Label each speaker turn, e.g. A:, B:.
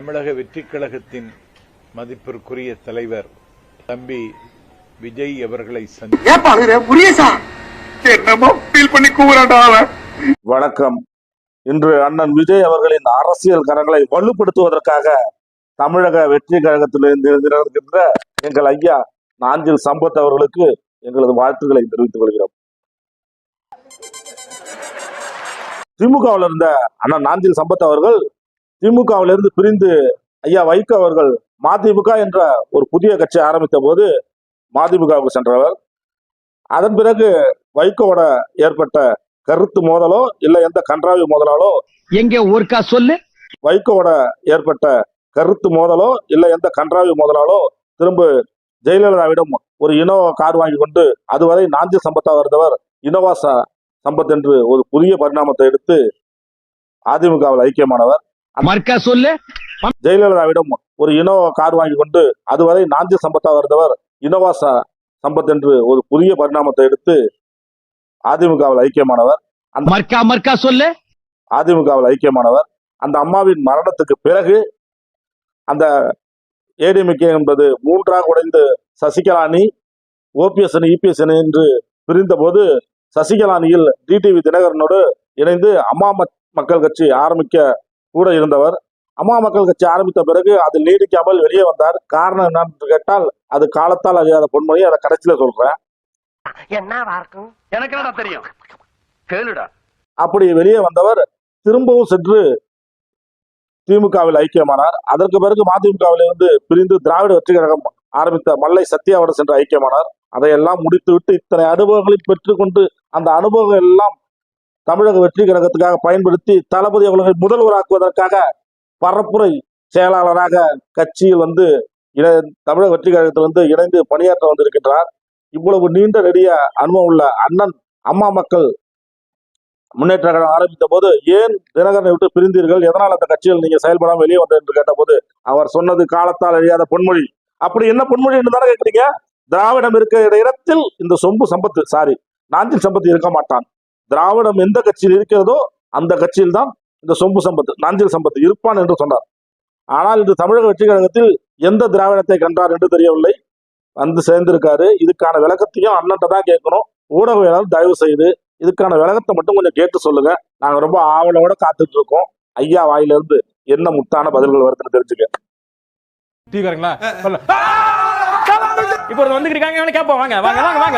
A: தமிழக வெற்றிக் கழகத்தின் மதிப்பிற்குரிய தலைவர் தம்பி விஜய் அவர்களை
B: வணக்கம். இன்று அண்ணன் விஜய் அவர்களின் அரசியல் கரங்களை வலுப்படுத்துவதற்காக தமிழக வெற்றி கழகத்திலிருந்து எங்கள் ஐயா நாஞ்சில் சம்பத் அவர்களுக்கு எங்களது வாழ்த்துக்களை தெரிவித்துக் கொள்கிறோம். திமுகவில் இருந்த அண்ணன் நாஞ்சில் சம்பத் அவர்கள் திமுகவில் இருந்து பிரிந்து ஐயா வைகோ அவர்கள் மதிமுக என்ற ஒரு புதிய கட்சி ஆரம்பித்த போது மதிமுகவுக்கு சென்றவர். அதன் பிறகு வைகோவோட ஏற்பட்ட கருத்து மோதலோ இல்ல எந்த கன்றாவி மோதலாலோ
C: எங்க ஒருக்கா சொல்லு?
B: வைகோவோட ஏற்பட்ட கருத்து மோதலோ இல்ல எந்த கன்றாவி மோதலாலோ திரும்ப ஜெயலலிதாவிடம் ஒரு இனோவா கார் வாங்கி கொண்டு அதுவரை நாஞ்சி சம்பத்தாக இருந்தவர் இனோவா சம்பத் என்று ஒரு புதிய பரிணாமத்தை எடுத்து அதிமுகவில் ஐக்கியமானவர்.
C: மறுக்கா சொல்லு.
B: ஜெயலலிதாவிடம் ஒரு இனோவா கார் வாங்கி கொண்டு அதுவரை நாஞ்சி சம்பத்தாக இருந்தவர் இனோவா சம்பத் என்று ஒரு புதிய பரிணாமத்தை எடுத்து அதிமுகவில் ஐக்கியமானவர்.
C: மறுக்கா மறுக்கா சொல்லு.
B: அதிமுகவில் ஐக்கியமானவர். அந்த அம்மாவின் மரணத்துக்கு பிறகு அந்த ஏடிஎம்கே என்பது மூன்றாக உடைந்து சசிகலா அணி ஓபிஎஸ் அணி இபிஎஸ் அணி என்று பிரிந்தபோது சசிகலா அணியில் டிடிவி தினகரனோடு இணைந்து அம்மா மக்- மக்கள் கட்சி ஆரம்பிக்க கூட இருந்தவர். அம்மா மக்கள் கட்சி ஆரம்பித்த பிறகு அது நீடிக்காமல் வெளியே வந்தார். காரணம் என்னன்னு கேட்டால் அது காலத்தால் அறியாத பொன்மொழி அதை கடைசியில சொல்றேன்.
D: என்னவா இருக்கும்?
C: எனக்கு என்னடா தெரியும்? கேளுடா.
B: அப்படி வெளியே வந்தவர் திரும்பவும் சென்று திமுகவில் ஐக்கியமானார். அதற்கு பிறகு மதிமுகவில் இருந்து பிரிந்து திராவிட வெற்றி கழகம் ஆரம்பித்த மல்லை சத்யாவோடு சென்று ஐக்கியமானார். அதையெல்லாம் முடித்துவிட்டு இத்தனை அனுபவங்களை பெற்றுக்கொண்டு அந்த அனுபவங்கள் எல்லாம் தமிழக வெற்றி கழகத்துக்காக பயன்படுத்தி தளபதி அவர்களை முதல்வராக்குவதற்காக பரப்புரை செயலாளராக கட்சியில் வந்து இணை தமிழக வெற்றி கழகத்தில் வந்து இணைந்து பணியாற்ற வந்திருக்கின்றார். இவ்வளவு நீண்ட நெடிய அனுபவம் உள்ள அண்ணன் அம்மா மக்கள் முன்னேற்ற கழகம் ஆரம்பித்த போது ஏன் தினகரனை விட்டு பிரிந்தீர்கள்? எதனால் அந்த கட்சியில் நீங்க செயல்படாமல் வெளியே வந்தது என்று கேட்டபோது அவர் சொன்னது காலத்தால் அழியாத பொன்மொழி. அப்படி என்ன பொன்மொழி என்று தானே கேட்குறீங்க? திராவிடம் இருக்கிற இடத்தில் இந்த சொம்பு சம்பத்து சாரி நாஞ்சில் சம்பத்து இருக்க மாட்டான். திராவிடம் எந்த கட்சியில் இருக்கிறதோ அந்த கட்சியில் தான் இந்த சொம்பு சம்பத்து நாஞ்சில் சம்பத்து இருப்பான் என்று சொன்னார். ஆனால் இன்று தமிழக வெற்றி கழகத்தில் எந்த திராவிடத்தை கண்டார் என்று தெரியவில்லை. வந்து சேர்ந்திருக்காரு. இதுக்கான விளக்கத்தையும் அண்ணன்ட்ட தான் கேட்கணும். ஊடகவியலாளர் தயவு செய்து இதுக்கான விளக்கத்தை மட்டும் கொஞ்சம் கேட்டு சொல்லுங்க. நாங்க ரொம்ப ஆவலோட காத்துட்டு இருக்கோம். ஐயா வாயிலிருந்து என்ன முத்தான பதில்கள் வருதுன்னு தெரிஞ்சுக்க.
E: டீ சொல்லு இப்போ வந்து இருக்காங்க. கேட்போம். வாங்க வாங்க வாங்க வாங்க.